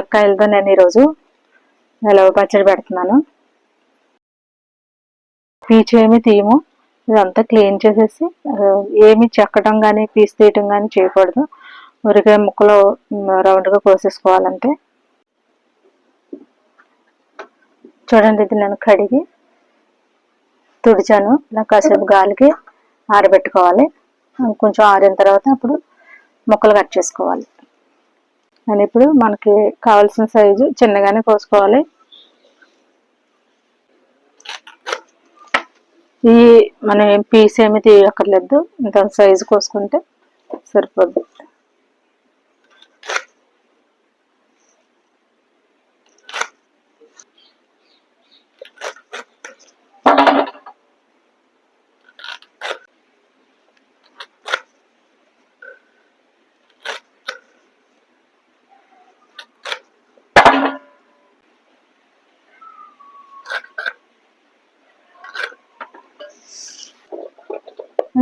ములక్కాయలతో నేను ఈరోజు. నిలవ పచ్చడి పెడుతున్నాను. పీచు ఏమి తీయము. ఇదంతా క్లీన్ చేసేసి ఏమి చెక్కడం కానీ పీస్ తీయటం కానీ చేయకూడదు. ఉరికాయ ముక్కలు రౌండ్గా కోసేసుకోవాలంటే. చూడండి ఇది నేను కడిగి తుడిచాను. ఇలా కాసేపు గాలికి ఆరబెట్టుకోవాలి. కొంచెం ఆరిన తర్వాత అప్పుడు ముక్కలు కట్ చేసుకోవాలి. అని ఇప్పుడు మనకి కావాల్సిన సైజు చిన్నగానే కోసుకోవాలి ఈ మనం ఏం పీస్ ఏమి తీయక్కర్లేదు. ఇంత సైజు కోసుకుంటే సరిపోద్ది.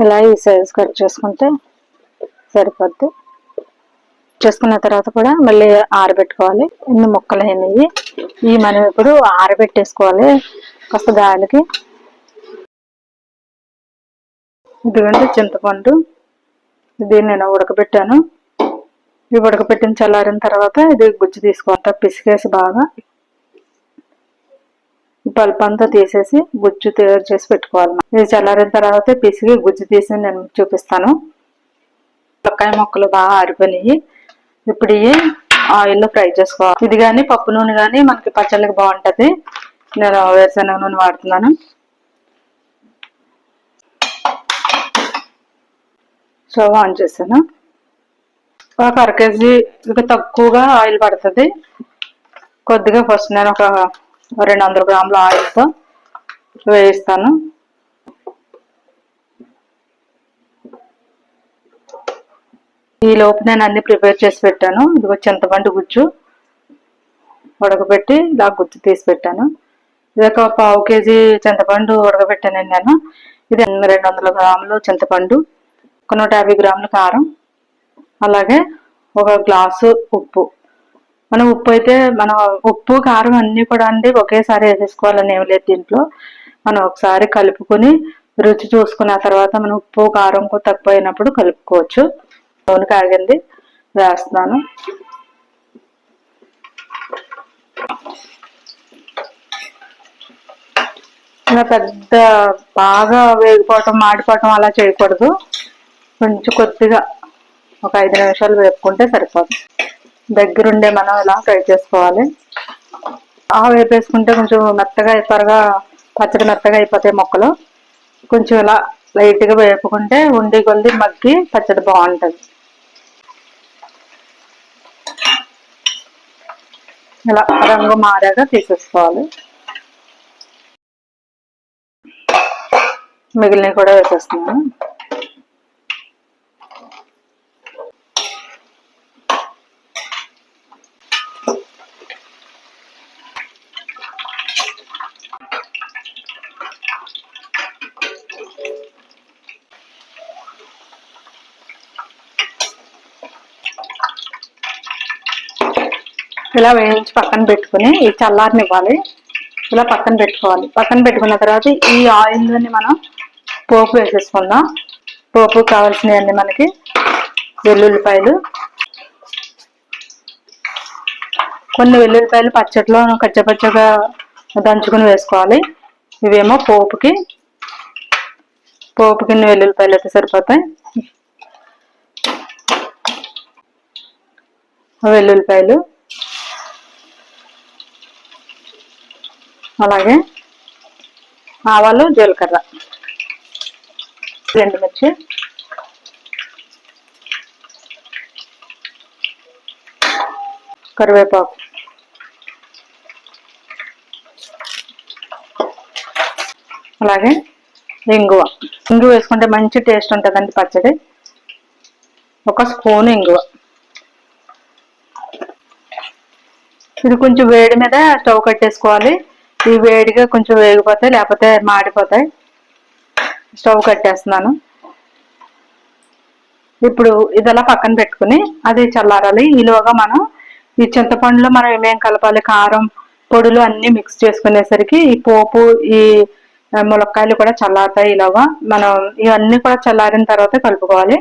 ఇలా ఈ సైజ్ కట్ చేసుకుంటే సరిపోద్ది? చేసుకున్న తర్వాత కూడా మళ్ళీ ఆరబెట్టుకోవాలి. ఎన్ని ముక్కలు అయినాయి? ఈ మనం ఇప్పుడు ఆరబెట్టేసుకోవాలి. కాస్త గాలికి ఇదిగోండి చింతపండు. ఇది నేను ఉడకబెట్టాను. ఇది ఉడకబెట్టిన చల్లారిన తర్వాత ఇది గుజ్జు తీసుకోవాలి. పిసికేసి బాగా పల్ప్ అంతా తీసేసి గుజ్జు తయారు చేసి పెట్టుకోవాలి. ఇది చల్లారిన తర్వాత పిసిగి గుజ్జు తీసి నేను చూపిస్తాను. పక్కాయ మొక్కలు బాగా ఆరిపోయినాయి. ఇప్పుడు ఇవి ఆయిల్లో ఫ్రై చేసుకోవాలి. ఇది కానీ పప్పు నూనె కానీ మనకి పచ్చళ్ళకి బాగుంటుంది. నేను వేరుశనగ నూనె వాడుతున్నాను. స్టవ్ ఆన్ చేశాను. ఒక అర కేజీ ఇంకా తక్కువగా ఆయిల్ పడుతుంది. కొద్దిగా ఫస్ట్ నేను ఒక రెండు వందల గ్రాముల ఆయిల్తో వేయిస్తాను. ఈ లోపు నేను అన్ని ప్రిపేర్ చేసి పెట్టాను. ఇదిగో చింతపండు గుజ్జు ఉడకబెట్టి ఇలా గుజ్జు తీసి పెట్టాను. ఇది ఒక పావు కేజీ చింతపండు ఉడకబెట్టానండి నేను. ఇది రెండు వందల గ్రాములు చింతపండు ఒక నూట యాభై గ్రాముల కారం అలాగే ఒక గ్లాసు ఉప్పు. మనం ఉప్పు అయితే మనం ఉప్పు కారం అన్ని కూడా అండి ఒకేసారి వేసేసుకోవాలని ఏం లేదు దీంట్లో. మనం ఒకసారి కలుపుకొని రుచి చూసుకున్న తర్వాత మనం ఉప్పు కారం తక్కువ అయినప్పుడు కలుపుకోవచ్చు. నూనె కాగింది వేస్తున్నాను. ఇలా పెద్ద బాగా వేగిపోవటం మాడిపోవటం అలా చేయకూడదు. కొంచెం కొద్దిగా ఒక ఐదు నిమిషాలు వేపుకుంటే సరిపోతుంది దగ్గరుండే మనం ఇలా ఫ్రై చేసుకోవాలి? ఆ వేపేసుకుంటే కొంచెం మెత్తగా త్వరగా పచ్చడి మెత్తగా అయిపోతాయి మొక్కలు. కొంచెం ఇలా లైట్గా వేపుకుంటే ఉండి కొద్ది మగ్గి పచ్చడి బాగుంటుంది. ఇలా రంగు మారాక తీసేసుకోవాలి. మిగిలినవి కూడా వేసేస్తున్నాను. ఇలా వేయించి పక్కన పెట్టుకుని ఈ చల్లారనివ్వాలి ఇలా పక్కన పెట్టుకోవాలి. పక్కన పెట్టుకున్న తర్వాత ఈ ఆయిల్ని మనం పోపు వేసేసుకుందాం. పోపు కావాల్సినవన్నీ మనకి వెల్లుల్లిపాయలు. కొన్ని వెల్లుల్లిపాయలు పచ్చట్లో కచ్చపచ్చగా దంచుకుని వేసుకోవాలి. ఇవేమో పోపుకి. పోపు కింద వెల్లుల్లిపాయలు అయితే సరిపోతాయి. వెల్లుల్లిపాయలు. అలాగే ఆవాలు జీలకర్ర. ఎండుమిర్చి కరివేపాకు. అలాగే ఇంగువ. ఇంగువ వేసుకుంటే మంచి టేస్ట్ ఉంటుందండి పచ్చడి. ఒక స్పూన్ ఇంగువ. ఇది కొంచెం వేడి మీద స్టవ్ కట్టేసుకోవాలి. ఈ వేడిగా కొంచెం వేగిపోతాయి లేకపోతే మాడిపోతాయి. స్టవ్ కట్టేస్తున్నాను. ఇప్పుడు ఇదలా పక్కన పెట్టుకుని అది చల్లారాలి. ఈలోగా మనం ఈ చింతపండులో మనం ఏమేం కలపాలి? కారం పొడులు అన్నీ మిక్స్ చేసుకునేసరికి ఈ పోపు ఈ ములక్కాయలు కూడా చల్లారుతాయి ఇలాగా. మనం ఇవన్నీ కూడా చల్లారిన తర్వాత కలుపుకోవాలి.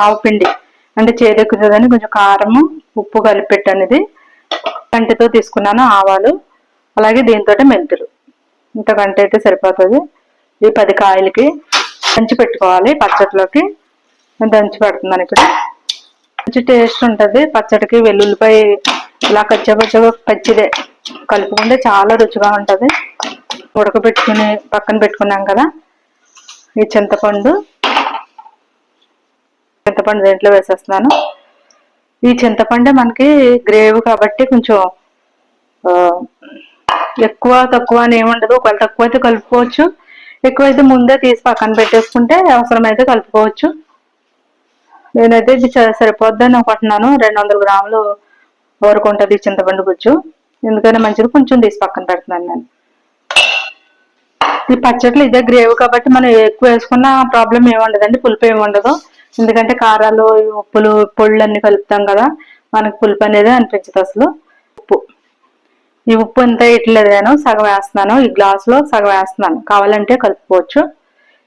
ఆవు పిండి అంటే చేదెక్కుతుందని కొంచెం కారము ఉప్పు కలిపి పెట్టనేది కంటితో తీసుకున్నాను ఆవాలు. అలాగే దీంతో మెంతులు. ఇంతకంటే అయితే సరిపోతుంది. ఈ పది కాయలకి దంచి పెట్టుకోవాలి పచ్చట్లోకి. దంచి పెడుతున్నాను ఇక్కడ. మంచి టేస్ట్ ఉంటుంది. పచ్చడికి వెల్లుల్లిపాయ ఇలా కచ్చపచ్చగా పచ్చిదే కలుపుకుంటే చాలా రుచిగా ఉంటుంది. ఉడకబెట్టుకుని పక్కన పెట్టుకున్నాం కదా ఈ చింతపండు. చింతపండు దేంట్లో వేసేస్తున్నాను. ఈ చింతపండే మనకి గ్రేవ్ కాబట్టి కొంచెం ఎక్కువ తక్కువ అని ఏముండదు. ఒకవేళ తక్కువ అయితే కలుపుకోవచ్చు. ఎక్కువైతే ముందే తీసి పక్కన పెట్టేసుకుంటే అవసరమైతే కలుపుకోవచ్చు. నేనైతే ఇది సరిపోద్దని అనుకుంటున్నాను. రెండు వందల గ్రాములు వరకు ఉంటుంది చింతపండు గుజ్జు. ఎందుకంటే మంచిది. కొంచెం తీసి పక్కన పెడుతున్నాను నేను. ఈ పచ్చట్లు ఇదే గ్రేవ్ కాబట్టి మనం ఎక్కువ వేసుకున్న ప్రాబ్లం ఏముండదండి. పులుపు ఏమి ఉండదు ఎందుకంటే కారాలు ఉప్పులు పొళ్ళు అన్ని కలుపుతాం కదా. మనకి పులుపు అనేది అనిపించదు అసలు. ఈ ఉప్పు ఎంత ఇట్లేదు నేను సగం వేస్తున్నాను. ఈ గ్లాస్లో సగం వేస్తున్నాను. కావాలంటే కలుపుకోవచ్చు.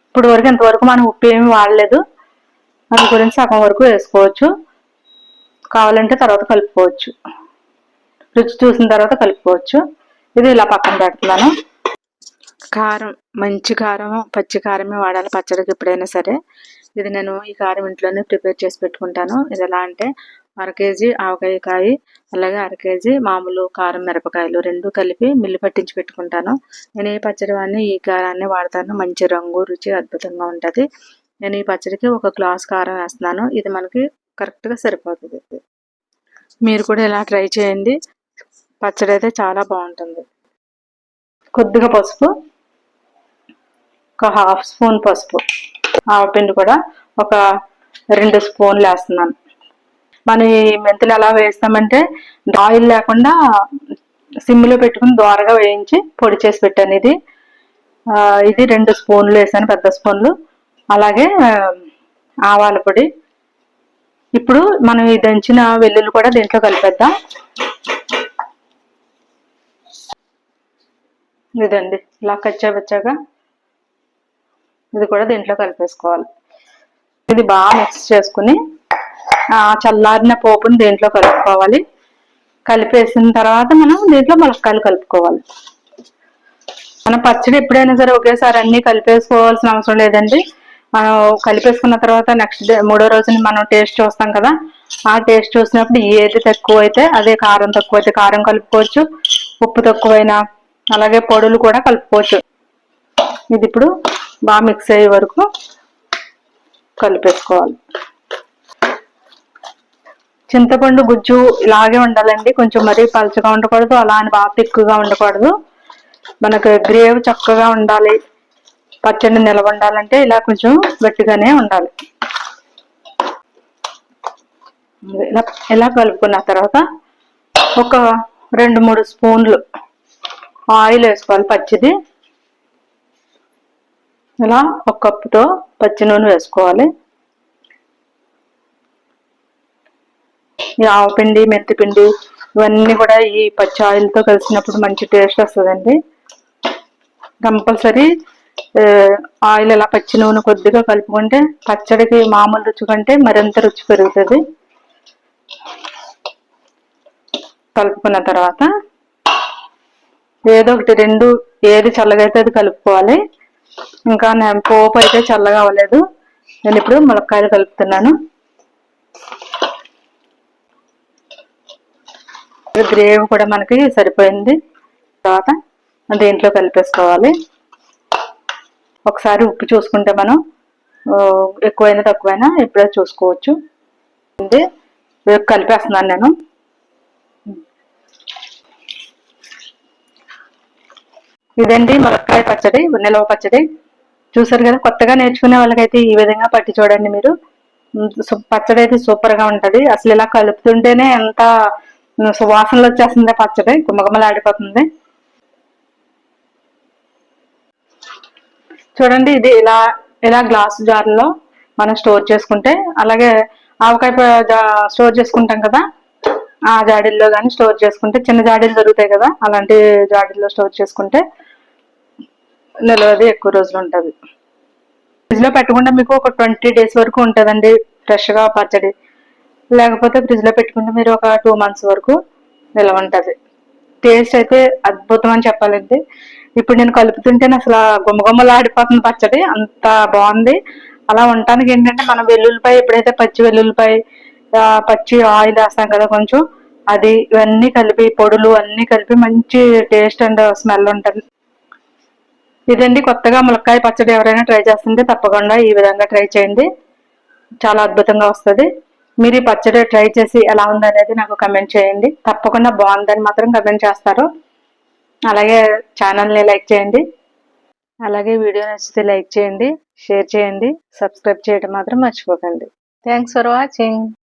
ఇప్పుడు వరకు ఇంతవరకు మనం ఉప్పు ఏమి వాడలేదు. దాని గురించి సగం వరకు వేసుకోవచ్చు. కావాలంటే తర్వాత కలుపుకోవచ్చు. రుచి చూసిన తర్వాత కలుపుకోవచ్చు. ఇది ఇలా పక్కన పెడుతున్నాను. కారం మంచి కారం పచ్చి కారమే వాడాలి. పచ్చడికి ఎప్పుడైనా సరే. ఇది నేను ఈ కారం ఇంట్లోనే ప్రిపేర్ చేసి పెట్టుకుంటాను. ఇది ఎలా అంటే అర కేజీ ఆవకాయ కాయ అలాగే అర కేజీ మామూలు కారం మిరపకాయలు రెండు కలిపి మిల్లు పట్టించి పెట్టుకుంటాను. నేను ఈ పచ్చడి వాడిని ఈ కారాన్ని వాడతాను. మంచి రంగు రుచి అద్భుతంగా ఉంటుంది. నేను ఈ పచ్చడికి ఒక గ్లాస్ కారం వేస్తున్నాను. ఇది మనకి కరెక్ట్గా సరిపోతుంది. మీరు కూడా ఇలా ట్రై చేయండి. పచ్చడి అయితే చాలా బాగుంటుంది. కొద్దిగా పసుపు ఒక హాఫ్ స్పూన్ పసుపు ఆవపిండి కూడా ఒక రెండు స్పూన్లు వేస్తున్నాను. మనం ఈ మెంతులు ఎలా వేస్తామంటే ఆయిల్ లేకుండా సిమ్లో పెట్టుకుని దోరగా వేయించి పొడి చేసి పెట్టాను ఇది. ఇది రెండు స్పూన్లు వేసాను పెద్ద స్పూన్లు. అలాగే ఆవాల పొడి. ఇప్పుడు మనం ఈ దంచిన వెల్లుల్లి కూడా దీంట్లో కలిపేద్దాం. ఇదండి ఇలా కచ్చా వచ్చాక ఇది కూడా దీంట్లో కలిపేసుకోవాలి. ఇది బాగా మిక్స్ చేసుకుని చల్లారిన పోపుని దీంట్లో కలుపుకోవాలి? కలిపేసిన తర్వాత మనం దీంట్లో ములక్కాయలు కలుపుకోవాలి. మనం పచ్చడి ఎప్పుడైనా సరే ఒకేసారి అన్ని కలిపేసుకోవాల్సిన అవసరం లేదండి. మనం కలిపేసుకున్న తర్వాత నెక్స్ట్ డే మూడో రోజుని మనం టేస్ట్ చూస్తాం కదా. ఆ టేస్ట్ చూసినప్పుడు ఏది తక్కువ అయితే అదే కారం తక్కువ అయితే కారం కలుపుకోవచ్చు. ఉప్పు తక్కువైనా అలాగే పొడులు కూడా కలుపుకోవచ్చు. ఇది ఇప్పుడు బాగా మిక్స్ అయ్యే వరకు కలిపేసుకోవాలి. చింతపండు గుజ్జు ఇలాగే ఉండాలండి. కొంచెం మరీ పలుచగా ఉండకూడదు. అలా అని బాగా తిక్కుగా ఉండకూడదు. మనకు గ్రేవ్ చక్కగా ఉండాలి. పచ్చడి నిలవ ఉండాలంటే ఇలా కొంచెం గట్టిగానే ఉండాలి. ఇలా ఇలా కలుపుకున్న తర్వాత ఒక రెండు మూడు స్పూన్లు ఆయిల్ వేసుకోవాలి పచ్చిది. ఇలా ఒక కప్పుతో పచ్చి నూనె వేసుకోవాలి. ఈ ఆవపిండి మెంతిపిండి ఇవన్నీ కూడా ఈ పచ్చి ఆయిల్తో కలిసినప్పుడు మంచి టేస్ట్ వస్తుందండి. కంపల్సరీ ఆయిల్ ఇలా పచ్చి నూనె కొద్దిగా కలుపుకుంటే పచ్చడికి మామూలు రుచి కంటే మరింత రుచి పెరుగుతుంది. కలుపుకున్న తర్వాత ఏదో ఒకటి రెండు ఏది చల్లగా అయితే అది కలుపుకోవాలి. ఇంకా నేను పోపు అయితే చల్లగా అవ్వలేదు. నేను ఇప్పుడు ములక్కాయలు కలుపుతున్నాను. గ్రేవీ కూడా మనకి సరిపోయింది. తర్వాత దీంట్లో కలిపేసుకోవాలి. ఒకసారి ఉప్పు చూసుకుంటే మనం ఎక్కువైనా తక్కువైనా ఎప్పుడో చూసుకోవచ్చు. ఇది కలిపేస్తున్నాను నేను. ఇదండి ములక్కాయ పచ్చడి నిలవ పచ్చడి. చూసారు కదా కొత్తగా నేర్చుకునే వాళ్ళకైతే ఈ విధంగా పట్టి చూడండి మీరు. పచ్చడి అయితే సూపర్గా ఉంటుంది. అసలు ఇలా కలుపుతుంటేనే ఎంత సువాసనలు వచ్చేస్తుంది పచ్చడి గుమ్మగుమ్మలాడిపోతుంది చూడండి ఇది ఇలా ఇలా గ్లాస్ జార్లో మనం స్టోర్ చేసుకుంటే అలాగే ఆవకాయ జా- స్టోర్ చేసుకుంటాం కదా ఆ జాడీల్లో కానీ స్టోర్ చేసుకుంటే చిన్న జాడీలు దొరుకుతాయి కదా అలాంటి జాడీల్లో స్టోర్ చేసుకుంటే నిలవది ఎక్కువ రోజులు ఉంటుంది. ఫ్రిడ్జ్లో పెట్టకుండా మీకు ఒక ట్వంటీ డేస్ వరకు ఉంటుందండి ఫ్రెష్గా పచ్చడి. లేకపోతే ఫ్రిడ్జ్లో పెట్టుకుంటే మీరు ఒక టూ మంత్స్ వరకు నిల్వ ఉంటుంది టేస్ట్ అయితే అద్భుతం అని చెప్పాలండి ఇప్పుడు నేను కలుపుతుంటే అసలు గుమ్మగుమ్మలాడిపోతుంది పచ్చడి అంత బాగుంది. అలా ఉండటానికి ఏంటంటే మనం వెల్లుల్లిపాయ ఎప్పుడైతే పచ్చి వెల్లుల్లిపాయ పచ్చి ఆయిల్ వేస్తాం కదా కొంచెం అది ఇవన్నీ కలిపి పొడులు అన్నీ కలిపి మంచి టేస్ట్ అండ్ స్మెల్ ఉంటుంది. ఇదండి కొత్తగా ములక్కాయ పచ్చడి ఎవరైనా ట్రై చేస్తుంటే తప్పకుండా ఈ విధంగా ట్రై చేయండి. చాలా అద్భుతంగా వస్తుంది. మీరు ఈ పచ్చడి ట్రై చేసి ఎలా ఉందనేది నాకు కమెంట్ చేయండి. తప్పకుండా బాగుందని మాత్రం కమెంట్ చేస్తారు. అలాగే ఛానల్ని లైక్ చేయండి. అలాగే వీడియో నచ్చితే లైక్ చేయండి షేర్ చేయండి సబ్స్క్రైబ్ చేయడం మాత్రం మర్చిపోకండి. Thanks for watching